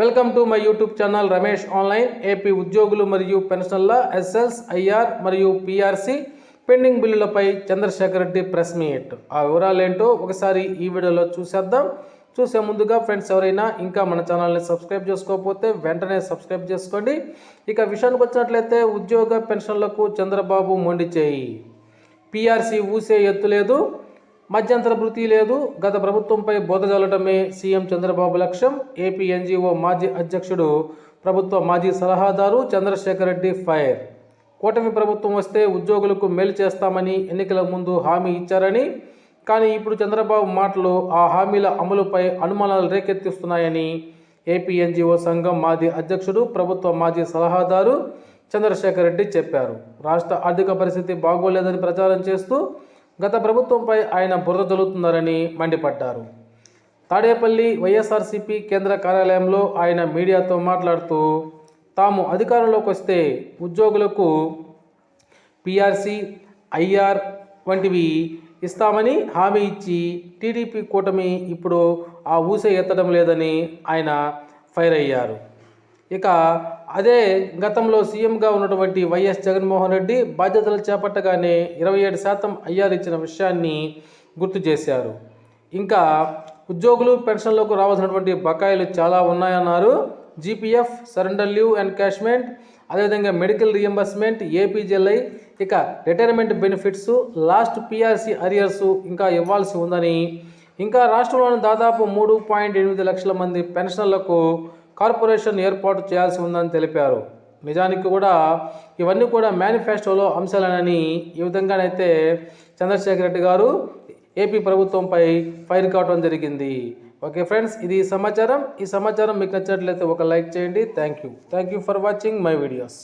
Welcome to my YouTube channel Ramesh online. AP ఉద్యోగులు మరియు పెన్షన్ల ఎస్ఎల్స్ ఐఆర్ మరియు పిఆర్సి పెండింగ్ బిల్లులపై చంద్రశేఖర్ రెడ్డి ప్రెస్ మీట్. ఆ వివరాలు ఏంటో ఒకసారి ఈ వీడియోలో చూసేద్దాం. చూసే ముందుగా ఫ్రెండ్స్ ఎవరైనా ఇంకా మన ఛానల్ని సబ్స్క్రైబ్ చేసుకోకపోతే వెంటనే సబ్స్క్రైబ్ చేసుకోండి. ఇక విషయానికి వచ్చినట్లయితే ఉద్యోగ పెన్షన్లకు చంద్రబాబు మొండి చేయి. పీఆర్సీ ఊసే ఎత్తు లేదు. మధ్యంతర భృతి లేదు. గత ప్రభుత్వంపై బోధ జల్లటమే సీఎం చంద్రబాబు లక్ష్యం. ఏపీ ఎన్జీఓ మాజీ అధ్యక్షుడు ప్రభుత్వ మాజీ సలహాదారు చంద్రశేఖర్ రెడ్డి ఫైర్. కూటమి ప్రభుత్వం వస్తే ఉద్యోగులకు మేలు చేస్తామని ఎన్నికల ముందు హామీ ఇచ్చారని కానీ ఇప్పుడు చంద్రబాబు మాటలు ఆ హామీల అమలుపై అనుమానాలు రేకెత్తిస్తున్నాయని ఏపీ ఎన్జీఓ సంఘం మాజీ అధ్యక్షుడు ప్రభుత్వ మాజీ సలహాదారు చంద్రశేఖర్ రెడ్డి చెప్పారు. రాష్ట్ర ఆర్థిక పరిస్థితి బాగోలేదని ప్రచారం చేస్తూ గత ప్రభుత్వంపై ఆయన బురద జల్లుతున్నారని మండిపడ్డారు. తాడేపల్లి వైఎస్ఆర్సీపీ కేంద్ర కార్యాలయంలో ఆయన మీడియాతో మాట్లాడుతూ తాము అధికారంలోకి వస్తే ఉద్యోగులకు పీఆర్సీ ఐఆర్ వంటివి ఇస్తామని హామీ ఇచ్చి టీడీపీ కూటమి ఇప్పుడు ఆ ఊసే ఎత్తడం లేదని ఆయన ఫైర్ అయ్యారు. ఇక అదే గతంలో సీఎంగా ఉన్నటువంటి వైఎస్ జగన్మోహన్ రెడ్డి బాధ్యతలు చేపట్టగానే ఇరవై ఏడు శాతం అయ్యారు ఇచ్చిన విషయాన్ని గుర్తు చేశారు. ఇంకా ఉద్యోగులు పెన్షన్లకు రావాల్సినటువంటి బకాయిలు చాలా ఉన్నాయన్నారు. జీపీఎఫ్ సరెండర్ లీవ్ ఎన్కాష్మెంట్ అదేవిధంగా మెడికల్ రియంబర్స్మెంట్ ఏపీజెల్ఐ ఇక retirement benefits last PRC arrears ఇంకా ఇవ్వాల్సి ఉందని. ఇంకా రాష్ట్రంలోని దాదాపు మూడు పాయింట్ ఎనిమిది లక్షల మంది పెన్షన్లకు కార్పొరేషన్ ఏర్పాటు చేయాల్సి ఉందని తెలిపారు. నిజానికి కూడా ఇవన్నీ కూడా మేనిఫెస్టోలో అంశాలనని ఈ విధంగానైతే చంద్రశేఖర్ రెడ్డి గారు ఏపీ ప్రభుత్వంపై ఫైర్ కావడం జరిగింది. ఓకే ఫ్రెండ్స్ ఇది సమాచారం. ఈ సమాచారం మీకు నచ్చినట్లయితే ఒక లైక్ చేయండి. Thank you. Thank you for watching my videos.